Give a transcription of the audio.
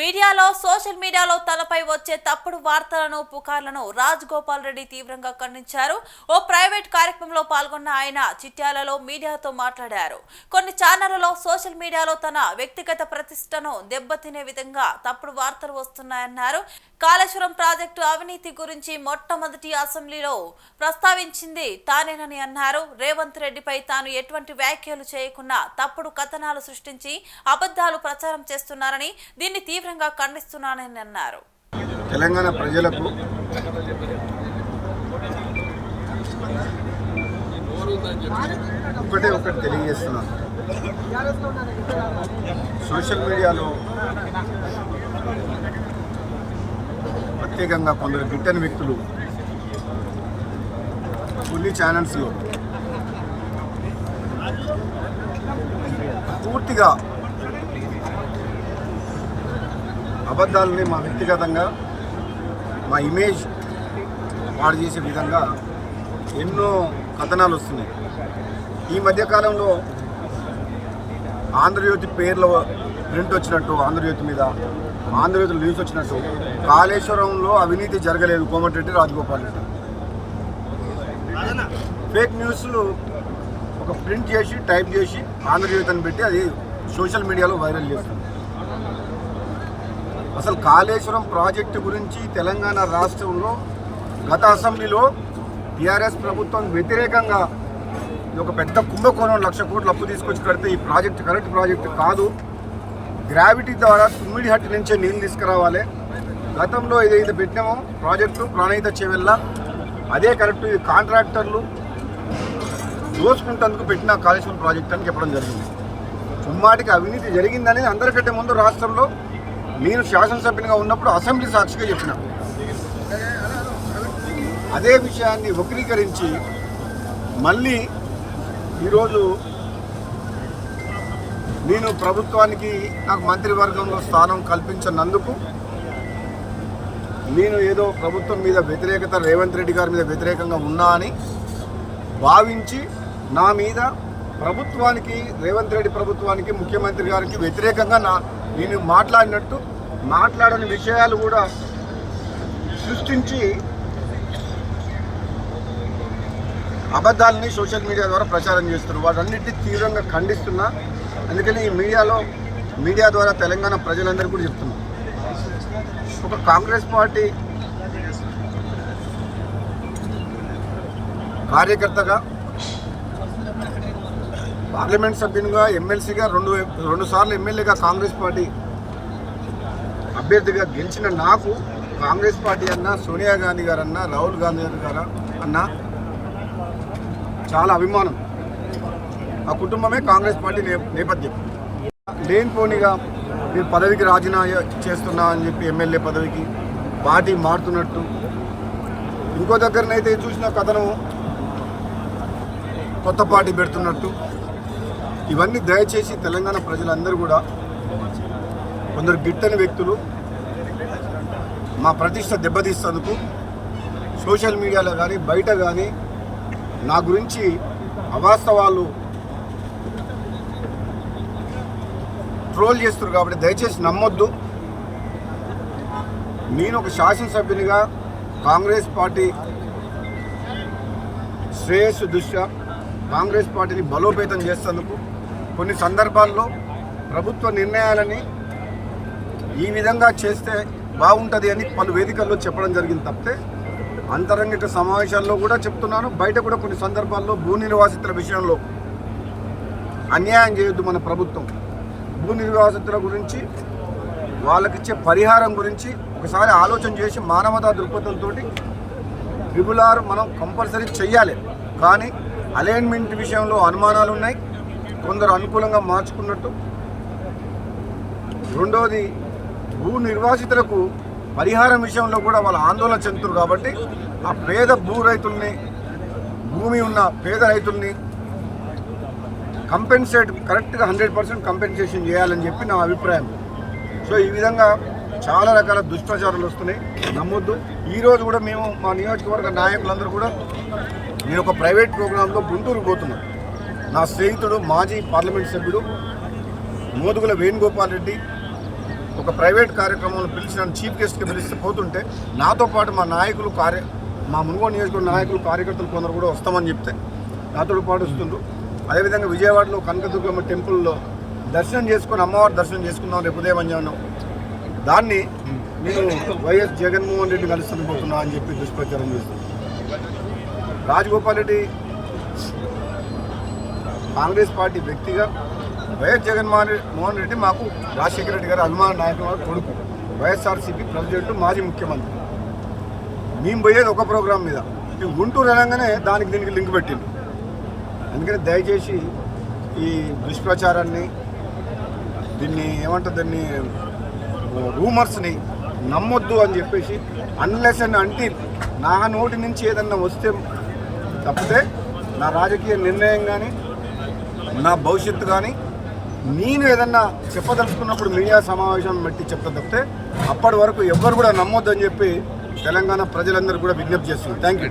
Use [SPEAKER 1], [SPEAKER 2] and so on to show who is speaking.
[SPEAKER 1] మీడియాలో సోషల్ మీడియాలో తనపై వచ్చే తప్పుడు వార్తలను పుకార్లను రాజ్ గోపాల్ రెడ్డి తీవ్రంగా ఖండించారు. ఓ ప్రైవేట్ కార్యక్రమంలో పాల్గొన్న ఆయన చిట్యాలలో మీడియాతో మాట్లాడారు. కొన్ని ఛానళ్ళలో సోషల్ మీడియాలో తన వ్యక్తిగత ప్రతిష్టను దెబ్బతినే విధంగా తప్పుడు వార్తలు వస్తున్నాయన్నారు. కాళేశ్వరం ప్రాజెక్టు అవినీతి గురించి మొట్టమొదటి అసెంబ్లీలో ప్రస్తావించింది తానేనని అన్నారు. రేవంత్ రెడ్డిపై తాను ఎటువంటి వ్యాఖ్యలు చేయకుండా తప్పుడు కథనాలు సృష్టించి అబద్ధాలు ప్రచారం చేస్తున్నారని దీన్ని తీవ్రంగా ఖండిస్తున్నానని అన్నారు.
[SPEAKER 2] తెలంగాణ ప్రజలకు ఒకటే ఒకటి తెలియజేస్తున్నాను సోషల్ మీడియాలో ప్రత్యేకంగా కొందరు గిట్టని వ్యక్తులు కొన్ని ఛానల్స్లో పూర్తిగా అబద్ధాలని మా వ్యక్తిగతంగా మా ఇమేజ్ పాడు చేసే విధంగా ఎన్నో కథనాలు వస్తున్నాయి. ఈ మధ్యకాలంలో ఆంధ్రజ్యోతి పేర్ల ప్రింట్ వచ్చినట్టు ఆంధ్రజ్యోతి మీద ఆంధ్రజ్యోతి న్యూస్ వచ్చినట్టు కాళేశ్వరంలో అవినీతి జరగలేదు కోమటిరెడ్డి రాజగోపాల్ రెడ్డి. ఫేక్ న్యూస్లు ఒక ప్రింట్ చేసి టైప్ చేసి ఆంధ్రజ్యోతి అని పెట్టి అది సోషల్ మీడియాలో వైరల్ చేస్తుంది. అసలు కాళేశ్వరం ప్రాజెక్టు గురించి తెలంగాణ రాష్ట్రంలో గత అసెంబ్లీలో టీఆర్ఎస్ ప్రభుత్వం వ్యతిరేకంగా ఇది ఒక పెద్ద కుంభకోణం లక్ష కోట్లు అప్పు తీసుకొచ్చి కడితే ఈ ప్రాజెక్ట్ కరెక్ట్ ప్రాజెక్ట్ కాదు. గ్రావిటీ ద్వారా తుమ్మిడి హట్టి నుంచే నీళ్ళు తీసుకురావాలి. గతంలో ఏదైతే పెట్టినామో ప్రాజెక్టు ప్రాణహిత చెవెల్ల అదే కరెక్ట్ ఇది కాంట్రాక్టర్లు దోచుకుంటందుకు పెట్టిన కాళేశ్వరం ప్రాజెక్ట్ అని చెప్పడం జరిగింది. ఉమ్మాటికి అవినీతి జరిగిందని అందరికంటే ముందు రాష్ట్రంలో నేను శాసనసభ్యునిగా ఉన్నప్పుడు అసెంబ్లీ సాక్షిగా చెప్పిన. అదే విషయాన్ని వక్రీకరించి మళ్ళీ ఈరోజు నేను ప్రభుత్వానికి నాకు మంత్రివర్గంలో స్థానం కల్పించినందుకు నేను ఏదో ప్రభుత్వం మీద వ్యతిరేకత రేవంత్ రెడ్డి గారి మీద వ్యతిరేకంగా ఉన్నా అని భావించి నా మీద ప్రభుత్వానికి రేవంత్ రెడ్డి ప్రభుత్వానికి ముఖ్యమంత్రి గారికి వ్యతిరేకంగా నా నేను మాట్లాడినట్టు మాట్లాడని విషయాలు కూడా సృష్టించి అబద్ధాలని సోషల్ మీడియా ద్వారా ప్రచారం చేస్తున్నారు. వాటన్నిటిని తీవ్రంగా ఖండిస్తున్నా. అందుకని ఈ మీడియాలో మీడియా ద్వారా తెలంగాణ ప్రజలందరికీ కూడా చెప్తున్నా ఒక కాంగ్రెస్ పార్టీ కార్యకర్తగా పార్లమెంట్ సభ్యునిగా ఎమ్మెల్సీగా రెండు రెండు సార్లు ఎమ్మెల్యేగా కాంగ్రెస్ పార్టీ అభ్యర్థిగా గెలిచిన నాకు కాంగ్రెస్ పార్టీ అన్న సోనియా గాంధీ గారు అన్న రాహుల్ గాంధీ గారు అన్న చాలా అభిమానం. ఆ కుటుంబమే కాంగ్రెస్ పార్టీ నేపథ్యం. లేనిపోనిగా మీరు పదవికి రాజీనామా చేస్తున్నా అని చెప్పి ఎమ్మెల్యే పదవికి పార్టీ మారుతున్నట్టు. ఇంకో దగ్గరనైతే చూసిన కథనం కొత్త పార్టీ పెడుతున్నట్టు. ఇవన్నీ దయచేసి తెలంగాణ ప్రజలందరూ కూడా కొందరు గిట్టని వ్యక్తులు మా ప్రతిష్ట దెబ్బతీస్తందుకు సోషల్ మీడియాలో కానీ బయట కానీ నా గురించి అవాస్తవాలు ట్రోల్ చేస్తున్నారు కాబట్టి దయచేసి నమ్మొద్దు. నేను ఒక శాసనసభ్యునిగా కాంగ్రెస్ పార్టీ శ్రేయస్సు దృష్ట్యా కాంగ్రెస్ పార్టీని బలోపేతం చేసేందుకు కొన్ని సందర్భాల్లో ప్రభుత్వ నిర్ణయాలని ఈ విధంగా చేస్తే బాగుంటుంది అని పలు వేదికల్లో చెప్పడం జరిగింది తప్పితే అంతరంగిక సమావేశాల్లో కూడా చెప్తున్నాను బయట కూడా కొన్ని సందర్భాల్లో భూ నిర్వాసితుల విషయంలో అన్యాయం చేయొద్దు మన ప్రభుత్వం. భూ నిర్వాసితుల గురించి వాళ్ళకిచ్చే పరిహారం గురించి ఒకసారి ఆలోచన చేసి మానవతా దృక్పథంతో ట్రిబుల్ ఆర్ మనం కంపల్సరీ చెయ్యాలి. కానీ అలైన్మెంట్ విషయంలో అనుమానాలు ఉన్నాయి కొందరు అనుకూలంగా మార్చుకున్నట్టు. రెండవది భూ నిర్వాసితులకు పరిహారం విషయంలో కూడా వాళ్ళు ఆందోళన చెందుతారు కాబట్టి ఆ పేద భూ రైతుల్ని భూమి ఉన్న పేద రైతుల్ని కంపెన్సేట్ కరెక్ట్గా హండ్రెడ్ పర్సెంట్ కంపెన్సేషన్ చేయాలని చెప్పి నా అభిప్రాయం. సో ఈ విధంగా చాలా రకాల దుష్టాచారాలు వస్తున్నాయి. నమ్మొద్దు. ఈరోజు కూడా మేము మా నియోజకవర్గ నాయకులందరూ కూడా నేను ఒక ప్రైవేట్ ప్రోగ్రాంలో గుంటూరు పోతున్నాను నా స్నేహితుడు మాజీ పార్లమెంట్ సభ్యుడు మోదుగుల వేణుగోపాల్ రెడ్డి ఒక ప్రైవేట్ కార్యక్రమంలో పిలిచిన చీఫ్ గెస్ట్కి పిలిస్తే పోతుంటే నాతో పాటు మా నాయకులు కార్య మా మునుగోడు నియోజకవర్గ నాయకులు కార్యకర్తలు కొందరు కూడా వస్తామని చెప్తే నాతో పాటు వస్తుండ్రు అదేవిధంగా విజయవాడలో కనకదుర్గమ్మ టెంపుల్లో దర్శనం చేసుకొని అమ్మవారి దర్శనం చేసుకుందాం రేపు ఉదయం మధ్యాహ్నం దాన్ని నేను వైఎస్ జగన్మోహన్ రెడ్డి కలుస్తాను అని చెప్పి దుష్ప్రచారం చేస్తుంది రాజగోపాల్ రెడ్డి కాంగ్రెస్ పార్టీ వ్యక్తిగా వైఎస్ జగన్మోహన్ మోహన్ రెడ్డి మాకు రాజశేఖర రెడ్డి గారు అభిమాన నాయకుడు వారి కొడుకు. వైఎస్ఆర్సీపీ ప్రెసిడెంట్ మాజీ ముఖ్యమంత్రి. మేము పోయేది ఒక ప్రోగ్రాం మీద. ఈ గుంటూరు అనగానే దానికి దీనికి లింక్ పెట్టిండు. అందుకని దయచేసి ఈ దుష్ప్రచారాన్ని దీన్ని ఏమంటారు దీన్ని రూమర్స్ని నమ్మొద్దు అని చెప్పేసి అన్లెస్ అండ్ అంటే నా నోటి నుంచి ఏదన్నా వస్తే తప్పితే నా రాజకీయ నిర్ణయం కానీ నా భవిష్యత్తు కానీ నేను ఏదన్నా చెప్పదలుచుకున్నప్పుడు మీడియా సమావేశం బట్టి చెప్తా తప్పితే అప్పటి వరకు ఎవ్వరు కూడా నమ్మొద్దని చెప్పి తెలంగాణ ప్రజలందరూ కూడా విజ్ఞప్తి చేస్తున్నారు. Thank you